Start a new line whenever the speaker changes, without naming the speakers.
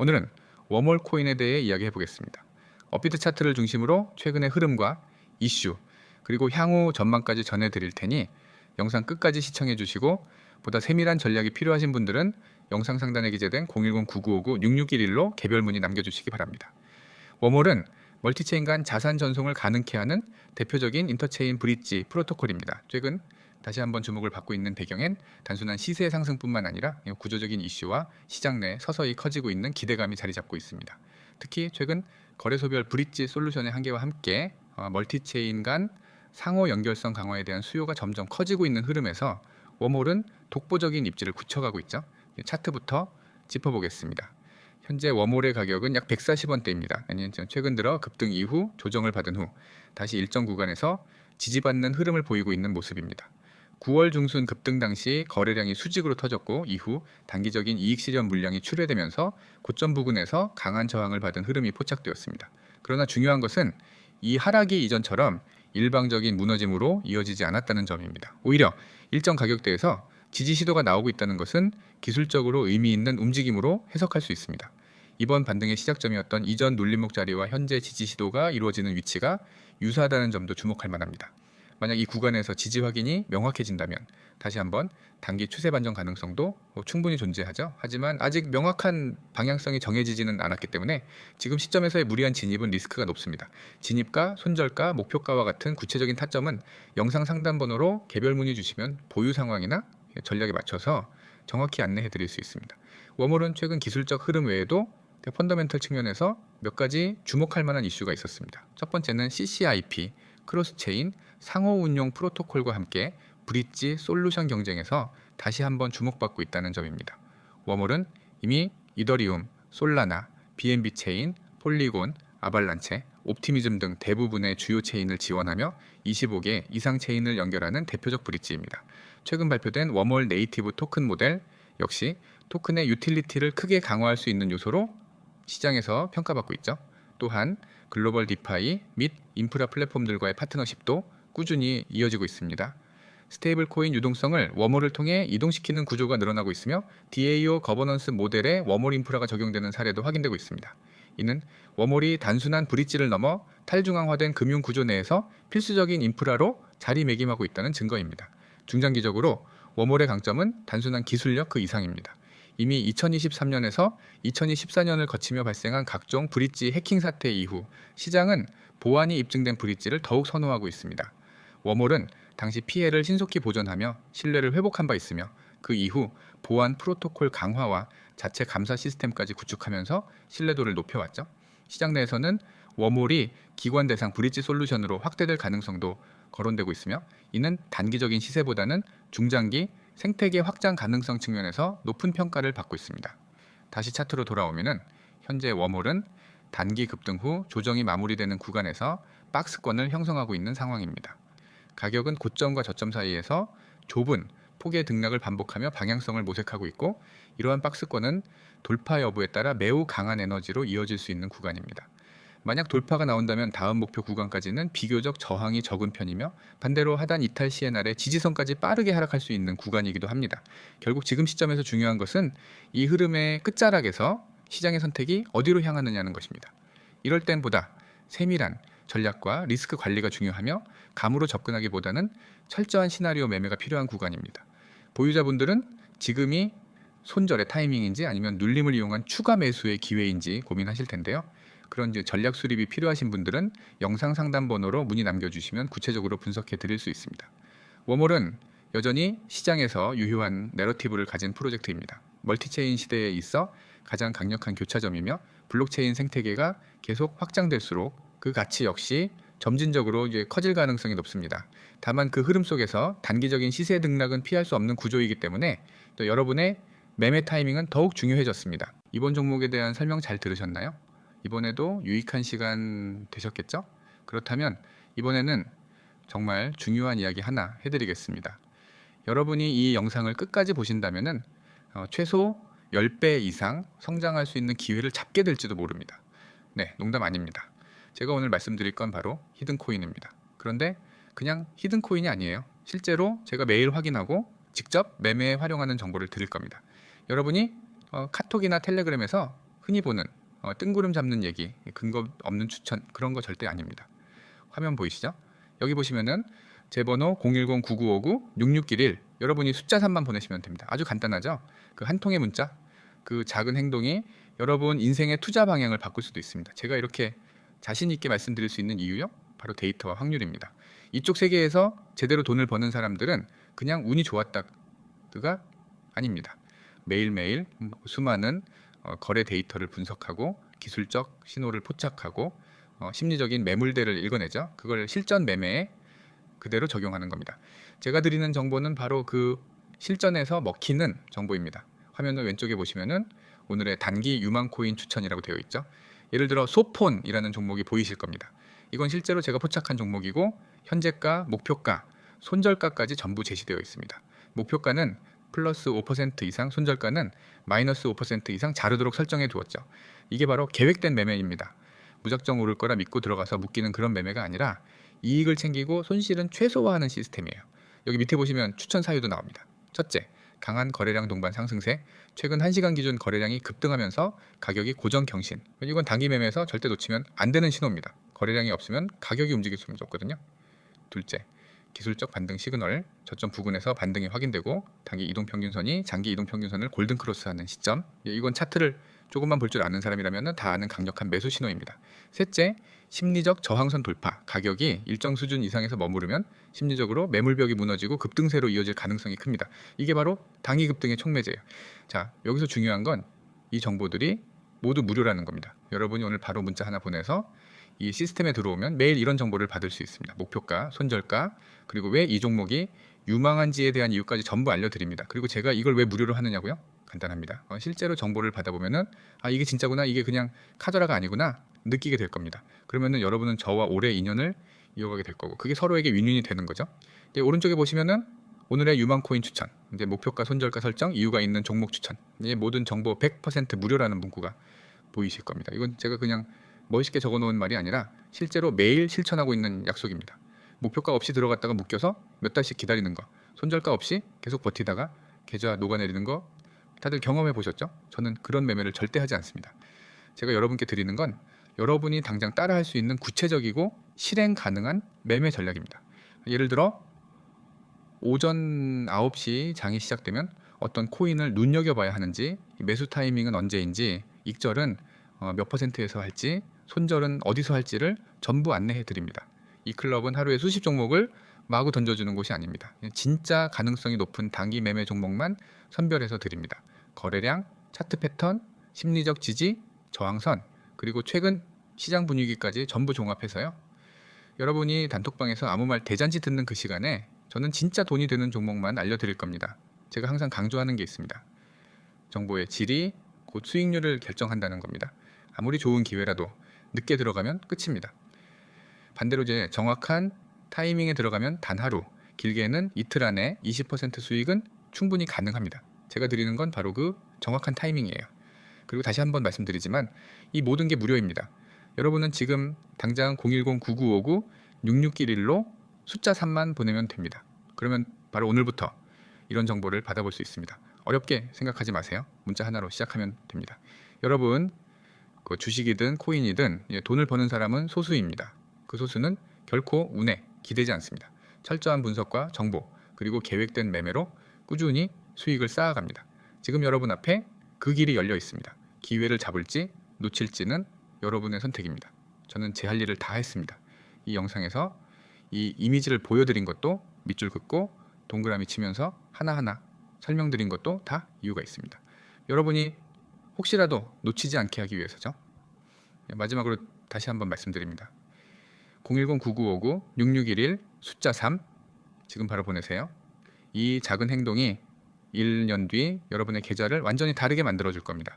오늘은 워몰 코인에 대해 이야기해 보겠습니다. 업비트 차트를 중심으로 최근의 흐름과 이슈 그리고 향후 전망까지 전해 드릴 테니 영상 끝까지 시청해 주시고 보다 세밀한 전략이 필요하신 분들은 영상 상단에 기재된 010-9959-6611로 개별 문의 남겨 주시기 바랍니다. 워몰은 멀티체인 간 자산 전송을 가능케 하는 대표적인 인터체인 브릿지 프로토콜입니다. 최근 다시 한번 주목을 받고 있는 배경엔 단순한 시세 상승뿐만 아니라 구조적인 이슈와 시장 내 서서히 커지고 있는 기대감이 자리 잡고 있습니다. 특히 최근 거래소별 브릿지 솔루션의 한계와 함께 어, 멀티체인 간 상호 연결성 강화에 대한 수요가 점점 커지고 있는 흐름에서 워몰은 독보적인 입지를 굳혀가고 있죠. 차트부터 짚어보겠습니다. 현재 워몰의 가격은 약 140원대입니다. 아니 최근 들어 급등 이후 조정을 받은 후 다시 일정 구간에서 지지받는 흐름을 보이고 있는 모습입니다. 9월 중순 급등 당시 거래량이 수직으로 터졌고 이후 단기적인 이익 실현 물량이 출회되면서 고점 부근에서 강한 저항을 받은 흐름이 포착되었습니다. 그러나 중요한 것은 이 하락이 이전처럼 일방적인 무너짐으로 이어지지 않았다는 점입니다. 오히려 일정 가격대에서 지지 시도가 나오고 있다는 것은 기술적으로 의미 있는 움직임으로 해석할 수 있습니다. 이번 반등의 시작점이었던 이전 눌림목 자리와 현재 지지 시도가 이루어지는 위치가 유사하다는 점도 주목할 만합니다. 만약 이 구간에서 지지 확인이 명확해진다면 다시 한번 단기 추세 반전 가능성도 충분히 존재하죠. 하지만 아직 명확한 방향성이 정해지지는 않았기 때문에 지금 시점에서의 무리한 진입은 리스크가 높습니다. 진입가, 손절가, 목표가와 같은 구체적인 타점은 영상 상단 번호로 개별 문의 주시면 보유 상황이나 전략에 맞춰서 정확히 안내해 드릴 수 있습니다. 워몰은 최근 기술적 흐름 외에도 펀더멘털 측면에서 몇 가지 주목할 만한 이슈가 있었습니다. 첫 번째는 CCIP, 크로스체인, 상호 운용 프로토콜과 함께 브릿지 솔루션 경쟁에서 다시 한번 주목받고 있다는 점입니다. 워몰은 이미 이더리움, 솔라나, BNB 체인, 폴리곤, 아발란체, 옵티미즘 등 대부분의 주요 체인을 지원하며 25개 이상 체인을 연결하는 대표적 브릿지입니다. 최근 발표된 워몰 네이티브 토큰 모델 역시 토큰의 유틸리티를 크게 강화할 수 있는 요소로 시장에서 평가받고 있죠. 또한 글로벌 디파이 및 인프라 플랫폼들과의 파트너십도 꾸준히 이어지고 있습니다. 스테이블 코인 유동성을 워몰을 통해 이동시키는 구조가 늘어나고 있으며 DAO 거버넌스 모델에 워몰 인프라가 적용되는 사례도 확인되고 있습니다. 이는 워몰이 단순한 브릿지를 넘어 탈중앙화된 금융 구조 내에서 필수적인 인프라로 자리매김하고 있다는 증거입니다. 중장기적으로 워몰의 강점은 단순한 기술력 그 이상입니다. 이미 2023년에서 2024년을 거치며 발생한 각종 브릿지 해킹 사태 이후 시장은 보안이 입증된 브릿지를 더욱 선호하고 있습니다. 워몰은 당시 피해를 신속히 보전하며 신뢰를 회복한 바 있으며 그 이후 보안 프로토콜 강화와 자체 감사 시스템까지 구축하면서 신뢰도를 높여왔죠. 시장 내에서는 워몰이 기관 대상 브릿지 솔루션으로 확대될 가능성도 거론되고 있으며 이는 단기적인 시세보다는 중장기 생태계 확장 가능성 측면에서 높은 평가를 받고 있습니다. 다시 차트로 돌아오면은 현재 워몰은 단기 급등 후 조정이 마무리되는 구간에서 박스권을 형성하고 있는 상황입니다. 가격은 고점과 저점 사이에서 좁은 폭의 등락을 반복하며 방향성을 모색하고 있고 이러한 박스권은 돌파 여부에 따라 매우 강한 에너지로 이어질 수 있는 구간입니다. 만약 돌파가 나온다면 다음 목표 구간까지는 비교적 저항이 적은 편이며 반대로 하단 이탈 시에 날에 지지선까지 빠르게 하락할 수 있는 구간이기도 합니다. 결국 지금 시점에서 중요한 것은 이 흐름의 끝자락에서 시장의 선택이 어디로 향하느냐는 것입니다. 이럴 땐 보다 세밀한 전략과 리스크 관리가 중요하며 감으로 접근하기보다는 철저한 시나리오 매매가 필요한 구간입니다. 보유자분들은 지금이 손절의 타이밍인지 아니면 눌림을 이용한 추가 매수의 기회인지 고민하실 텐데요. 그런 전략 수립이 필요하신 분들은 영상 상담 번호로 문의 남겨주시면 구체적으로 분석해 드릴 수 있습니다. 워몰은 여전히 시장에서 유효한 내러티브를 가진 프로젝트입니다. 멀티체인 시대에 있어 가장 강력한 교차점이며 블록체인 생태계가 계속 확장될수록 그 가치 역시 점진적으로 이제 커질 가능성이 높습니다. 다만 그 흐름 속에서 단기적인 시세 등락은 피할 수 없는 구조이기 때문에 또 여러분의 매매 타이밍은 더욱 중요해졌습니다. 이번 종목에 대한 설명 잘 들으셨나요? 이번에도 유익한 시간 되셨겠죠? 그렇다면 이번에는 정말 중요한 이야기 하나 해드리겠습니다. 여러분이 이 영상을 끝까지 보신다면 어, 최소 10배 이상 성장할 수 있는 기회를 잡게 될지도 모릅니다. 네, 농담 아닙니다. 제가 오늘 말씀드릴 건 바로 히든코인입니다. 그런데 그냥 히든코인이 아니에요. 실제로 제가 매일 확인하고 직접 매매에 활용하는 정보를 드릴 겁니다. 여러분이 어, 카톡이나 텔레그램에서 흔히 보는 어, 뜬구름 잡는 얘기, 근거 없는 추천 그런 거 절대 아닙니다. 화면 보이시죠? 여기 보시면은 제 번호 010-9959-6611 여러분이 숫자 3만 보내시면 됩니다. 아주 간단하죠? 그 한 통의 문자, 그 작은 행동이 여러분 인생의 투자 방향을 바꿀 수도 있습니다. 제가 이렇게 자신 있게 말씀드릴 수 있는 이유요? 바로 데이터와 확률입니다. 이쪽 세계에서 제대로 돈을 버는 사람들은 그냥 운이 좋았다가 아닙니다. 매일매일 수많은 어, 거래 데이터를 분석하고 기술적 신호를 포착하고 어, 심리적인 매물대를 읽어내죠. 그걸 실전 매매에 그대로 적용하는 겁니다. 제가 드리는 정보는 바로 그 실전에서 먹히는 정보입니다. 화면을 왼쪽에 보시면은 오늘의 단기 유망 코인 추천이라고 되어 있죠. 예를 들어 소폰이라는 종목이 보이실 겁니다. 이건 실제로 제가 포착한 종목이고 현재가, 목표가, 손절가까지 전부 제시되어 있습니다. 목표가는 플러스 5% 이상, 손절가는 마이너스 5% 이상 자르도록 설정해 두었죠. 이게 바로 계획된 매매입니다. 무작정 오를 거라 믿고 들어가서 묶이는 그런 매매가 아니라 이익을 챙기고 손실은 최소화하는 시스템이에요. 여기 밑에 보시면 추천 사유도 나옵니다. 첫째, 강한 거래량 동반 상승세. 최근 1시간 기준 거래량이 급등하면서 가격이 고정 경신. 이건 단기 매매에서 절대 놓치면 안 되는 신호입니다. 거래량이 없으면 가격이 움직일 수는 없거든요. 둘째, 기술적 반등 시그널 저점 부근에서 반등이 확인되고 단기 이동 평균선이 장기 이동 평균선을 골든 크로스하는 시점. 예, 이건 차트를 조금만 볼 줄 아는 사람이라면 다 아는 강력한 매수 신호입니다. 셋째, 심리적 저항선 돌파. 가격이 일정 수준 이상에서 머무르면 심리적으로 매물벽이 무너지고 급등세로 이어질 가능성이 큽니다. 이게 바로 단기 급등의 촉매제예요. 자, 여기서 중요한 건 이 정보들이 모두 무료라는 겁니다. 여러분이 오늘 바로 문자 하나 보내서 이 시스템에 들어오면 매일 이런 정보를 받을 수 있습니다. 목표가, 손절가, 그리고 왜 이 종목이 유망한지에 대한 이유까지 전부 알려드립니다. 그리고 제가 이걸 왜 무료로 하느냐고요? 간단합니다. 어, 실제로 정보를 받아보면은 아 이게 진짜구나, 이게 그냥 카더라가 아니구나 느끼게 될 겁니다. 그러면은 여러분은 저와 오래 인연을 이어가게 될 거고 그게 서로에게 윈윈이 되는 거죠. 이제 오른쪽에 보시면은 오늘의 유망 코인 추천, 이제 목표가, 손절가 설정, 이유가 있는 종목 추천, 이제 모든 정보 100% 무료라는 문구가 보이실 겁니다. 이건 제가 그냥 멋있게 적어놓은 말이 아니라 실제로 매일 실천하고 있는 약속입니다. 목표가 없이 들어갔다가 묶여서 몇 달씩 기다리는 거, 손절가 없이 계속 버티다가 계좌 녹아내리는 거 다들 경험해 보셨죠? 저는 그런 매매를 절대 하지 않습니다. 제가 여러분께 드리는 건 여러분이 당장 따라할 수 있는 구체적이고 실행 가능한 매매 전략입니다. 예를 들어 오전 9시 장이 시작되면 어떤 코인을 눈여겨봐야 하는지 매수 타이밍은 언제인지 익절은 어, 몇 퍼센트에서 할지 손절은 어디서 할지를 전부 안내해 드립니다. 이 클럽은 하루에 수십 종목을 마구 던져주는 곳이 아닙니다. 진짜 가능성이 높은 단기 매매 종목만 선별해서 드립니다. 거래량, 차트 패턴, 심리적 지지, 저항선, 그리고 최근 시장 분위기까지 전부 종합해서요. 여러분이 단톡방에서 아무 말 대잔치 듣는 그 시간에 저는 진짜 돈이 되는 종목만 알려드릴 겁니다. 제가 항상 강조하는 게 있습니다. 정보의 질이 곧 수익률을 결정한다는 겁니다. 아무리 좋은 기회라도 늦게 들어가면 끝입니다. 반대로 이제 정확한 타이밍에 들어가면 단 하루, 길게는 이틀 안에 20% 수익은 충분히 가능합니다. 제가 드리는 건 바로 그 정확한 타이밍이에요. 그리고 다시 한번 말씀드리지만 이 모든 게 무료입니다. 여러분은 지금 당장 010-9959-6611로 숫자 3만 보내면 됩니다. 그러면 바로 오늘부터 이런 정보를 받아볼 수 있습니다. 어렵게 생각하지 마세요. 문자 하나로 시작하면 됩니다. 여러분, 그 주식이든 코인이든 예, 돈을 버는 사람은 소수입니다. 그 소수는 결코 운에 기대지 않습니다. 철저한 분석과 정보 그리고 계획된 매매로 꾸준히 수익을 쌓아갑니다. 지금 여러분 앞에 그 길이 열려 있습니다. 기회를 잡을지 놓칠지는 여러분의 선택입니다. 저는 제 할 일을 다 했습니다. 이 영상에서 이 이미지를 보여드린 것도 밑줄 긋고 동그라미 치면서 하나하나 설명드린 것도 다 이유가 있습니다. 여러분이 혹시라도 놓치지 않게 하기 위해서죠. 네, 마지막으로 다시 한번 말씀드립니다. 010-9959-6611 숫자 3 지금 바로 보내세요. 이 작은 행동이 1년 뒤 여러분의 계좌를 완전히 다르게 만들어 줄 겁니다.